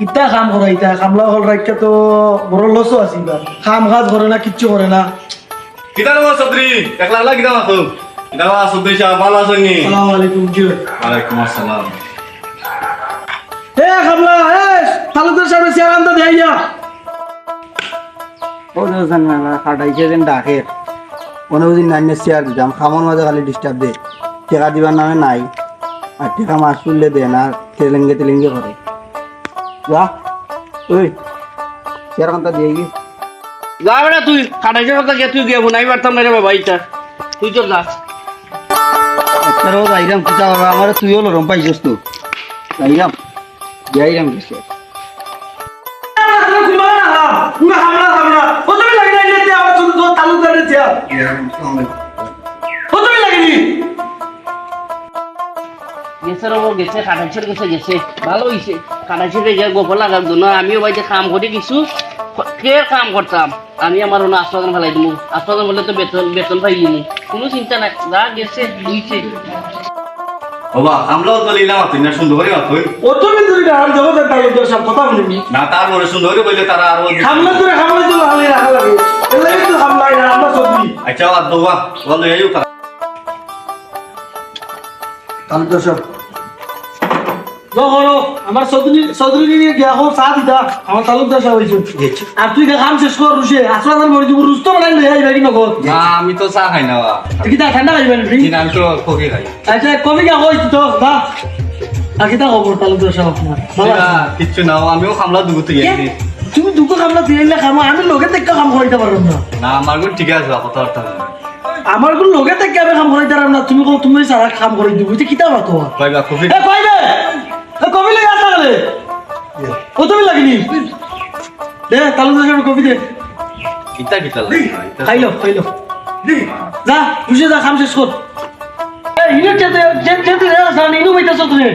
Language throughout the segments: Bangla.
কিতা কাম করে ইতা? কামলা হল রাখতে তো বড় লসও আছে কাম কাজ করে না কিচ্ছু করে না। কিতা নাম সদরি একলা একলা কিতা মাতো। কিতা বা সদরি সাহেব ভালো আছেন নি? আসসালামু আলাইকুম জি। ওয়ালাইকুম আসসালাম। এ কামলা এ তালুকদার সাহেব চেয়ার আনতে দেয় যা ও জান না খাটাইছে যেন ডাকে। কোনো দিন নাইনে চেয়ার দিতাম খামর মাঝে খালি ডিস্টার্ব দে। টেকা দিবার নামে নাই। আর টেকা মাছ তুললে দে না তেলেঙ্গে তেলেঙ্গে করে যা। ওই চেয়ার দিয়ে গিয়ে। যা বেটা তুই কাটাইছে কথা কে তুই গিয়ে বুনাই পারতাম না রে বাবা ইটা তুই চল যা। একটারও যাইরাম কিতা হবে আমার তুইও লরম পাইছিস তো। যাইরাম যাইরাম কিছু গেছে রে ও গেছে কাটাইছে গেছে গেছে ভালো হইছে কাটাইছে গিয়ে গোপর লাগাম তো আমিও বাড়িতে কাম করে কিছু কে কাম করতাম আমি আমার অন্য আস্বাদন ফেলাই দিমু। আস্বাদন বললে তো বেতন বেতন পাই দিমু। কোনো চিন্তা নাই। যা গেছে হইছে বাবা আমরাও তো লিলাম আছি না? সুন্দর করে মাতো অতদিন ধরে আর জগতের তালুকদার সাহেব কথা বলিনি না? তারপরে সুন্দর করে বললে তারা আরও হামলা করে হামলা তো হামলা রাখা লাগে এলাই তো হামলা না আমরা সবজি আচ্ছা বাদ বাবা বল এই তালুকদার সব যখন আমার চৌধুরী চৌধুরী নিয়ে এখন চা দিতা আমার তালুকদার সাহেব হয়েছে আর তুই কাম শেষ কর রুশে আসলাম মরে দিব রুস্ত বানাই লই আইবা কি নগদ না আমি তো চা খাই না বাবা কি তা ঠান্ডা খাইবেন কিন্তু আমি তো কফি খাই। আচ্ছা কবি গা কই তো না আর কিতা খবর তালুকদার সাহেব না, কিচ্ছু না আমিও খামলা দুগুতে কে? গেছি তুমি কামলা দিলে খাম আমি লগে থেকে কাম করাইতে পারলাম না। না আমার গুণ ঠিক আছে কথাবার্তা। আমার কোন লগে থেকে আমি কাম করাইতে পারলাম না তুমি কও তুমি সারা কাম করাই দিব কিতা বাতো কইবা কফি কইবে! তুমি লাগিনি। দে তালুকদার সাহেব কবি দে। কিতা কিতা লাগে খাইলো খাইলো। যা বুঝে যা খাম শেষ কর। ইনো যেতে যেতে যেতে জানি ইনো বইতাছ তুমি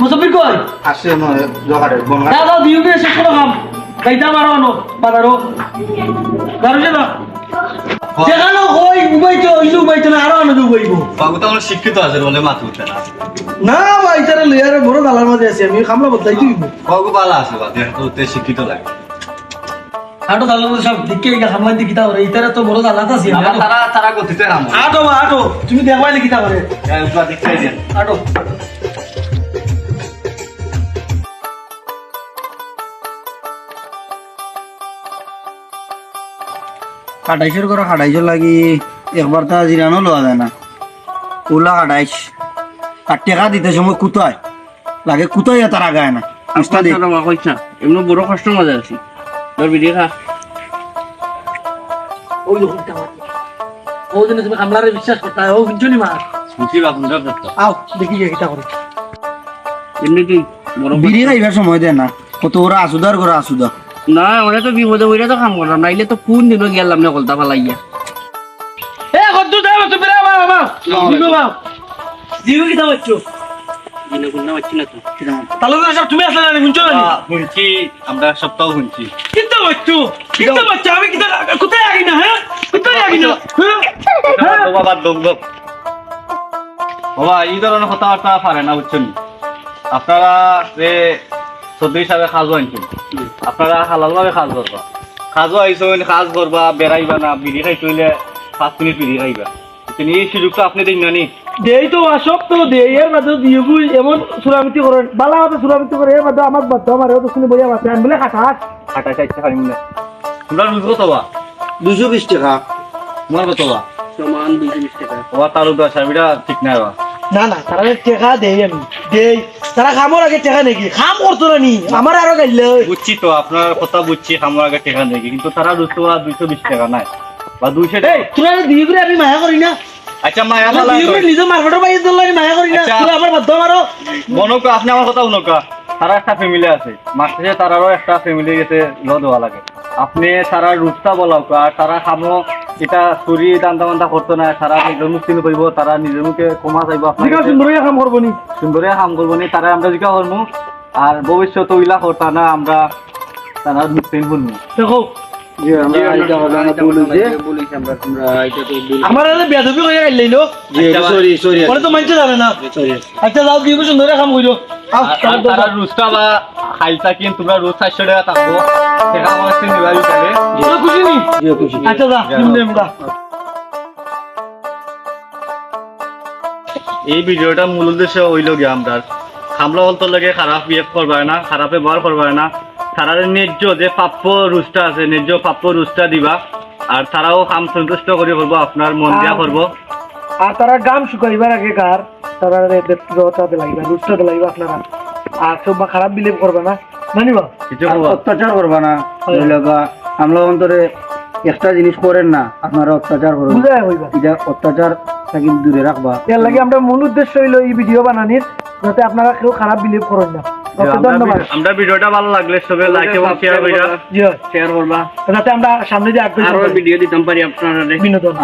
মুসাফির কই? আসে নয় জগাড়ে বনগা যা যা দিও শেষ করো খাম। খাইতা মারো আনো বাজারও গারো যা যেখানে হই উবাইতো ইলু উবাইতো না আরও আনো উবাইব বাবু তো আমার শিক্ষিত আছে বলে মাথা উঠে না। না ভাই তারা লইয়ারে বড় দালার মাঝে আছে আমি খামলা বদলাই দিব বাবু ভালো আছে বা তো তে শিক্ষিত লাগে। আটো দালার সব দিকে গা খামলা দি কিতা করে ইতারে তো বড় দালাত আছে আমার তারা তারা গতিতে কাম আটো বা আটো তুমি দেখবাই না কিতা করে উপরা দেন আটো খাটাইছের করে খাটাইছে লাগি। একবার তা জিরানো লওয়া যায় না। ওলা খাটাইছ আর টেকা দিতে সময় কুতায় লাগে কুতাই তার আগায় না। মা কইছ না। এমনি বড় কষ্ট মজা আছে। তোর ভিডিও খা। ওই লোক ও তুমি বিশ্বাস করতা ও বুঝছনি মা? বুঝি বাবু না করতে আও দেখি গিয়ে কিতা করে। এমনি তুই বড় বিড়ি খাইবার সময় দেয় না। কত ওরা আসুদার করে আসুদা না ওরা তো বিপদে হইলে তো কাম করলাম নাইলে তো কোন দিন গেলাম না কলতা ফালাইয়া। কদ্দু দাও তুমি রে বাবা। বাবা। দিগো বাবা দিগো কিতা হচ্ছো দিনে কোন না হচ্ছে তাহলে তো সব তুমি আসলে না বুঝছ না শুনছি আমরা সপ্তাহ শুনছি। কিতা হচ্ছো কিতা হচ্ছো আমি কোথায় আগি না হ্যাঁ? কোথায় আগি না? বাবা দম দম বাবা এই ধরনের কথাবার্তা পারে না বুঝছেন আপনারা যে চৌধুরী সাহেব খাজো আনছেন আপনারা হালাল ভাবে খাজ করবা খাজো আইসেন খাজ করবা বেড়াইবা না বিড়ি খাই চলে পাঁচ মিনিট বিড়ি খাইবা। তিনি এই সুযোগটা আপনি দিন নানি। দেই তো আসক তো দেই এর মধ্যে দিয়ে বুই এমন সুরামিতি করে বালা হবে সুরামিতি করে এর মধ্যে আমার বাধ্য আমার তো শুনে বইয়া আমি বলে খাটাস খাটা চাইতে পারি না তোমরা বুঝব তো বা দুশো বিশ টাকা। তোমার কত বা সমান দুইশো বিশ টাকা। তার ঠিক নাই বা। না না তারা টেকা দেই আমি দেই। তারা খামর আগে টেকা নাকি? খাম করতো না নি আমার আরও গাইলে। বুঝছি তো আপনার কথা বুঝছি আমার আগে টাকা নেই কিন্তু তারা দুশো বা দুইশো বিশ টাকা নাই। বা দুইশো টাকা তোরা দিয়ে করে আমি মায়া করি না। আচ্ছা মায়া আমার দিয়ে করে নিজে মারফাটের বাইরে দিল আমি মায়া করি না। আচ্ছা। তোরা আমার বাধ্য আমারও মনকা আপনি আমার কথা শুনকা তারা একটা ফ্যামিলি আছে। মাসে তারারও একটা ফ্যামিলি গেছে ল দেওয়া লাগে। আপনি বলাও আর খামো এটা চুরি দান্দা মান্দা করতো না। তারা নিজের মুখ চিনি করব তারা নিজের মুখে কমা চাইব কাম করব নি। সুন্দরে কাম করব নি তারা আমরা জিকা করব আর ভবিষ্যৎ ওইলা করতা না আমরা তারা মুখ চিনি করব দেখো আমরা বেদবি হয়ে লো সরি সরি তো মানছে না। আচ্ছা সুন্দর কাম রুস্টা বা কিন তোমরা রোজ চারশো টাকা থাকব আমার খুশি নি? আচ্ছা যা এই ভিডিওটা মূল উদ্দেশ্য হইল গিয়ে আমরা খামলা বলতে লাগে খারাপ বিহেভ করবে না খারাপ ব্যবহার করবে না। তারা ন্যায্য যে প্রাপ্য রুস্টা আছে ন্যায্য প্রাপ্য রুস্টা দিবা আর তারাও কাম সন্তুষ্ট করে করব আপনার মন দিয়া করব আর তারা গাম শুকাইবার আগে কার? তারা ব্যক্তিগত লাগবে রুস্টার লাগবে আপনারা। আর কেউ বা খারাপ বিলিভ করবে না মানিবা? কিছু অত্যাচার করবা না লগা আমরা অন্তরে একটা জিনিস করেন না আপনারা অত্যাচার করবেন বুঝাই হইবা। এটা অত্যাচার থাকি দূরে রাখবা। এর লাগে আমরা মূল উদ্দেশ্য হইল এই ভিডিও বানানির যাতে আপনারা কেউ খারাপ বিলিভ করেন না। আমরা ধন্যবাদ। ভি- আমরা ভিডিওটা ভালো লাগলে সবাই লাইক এবং শেয়ার করবা। শেয়ার করবা। যাতে আমরা সামনে যে আগ্রহী আরও ভিডিও দিতাম পারি আপনারা। বিনোদন।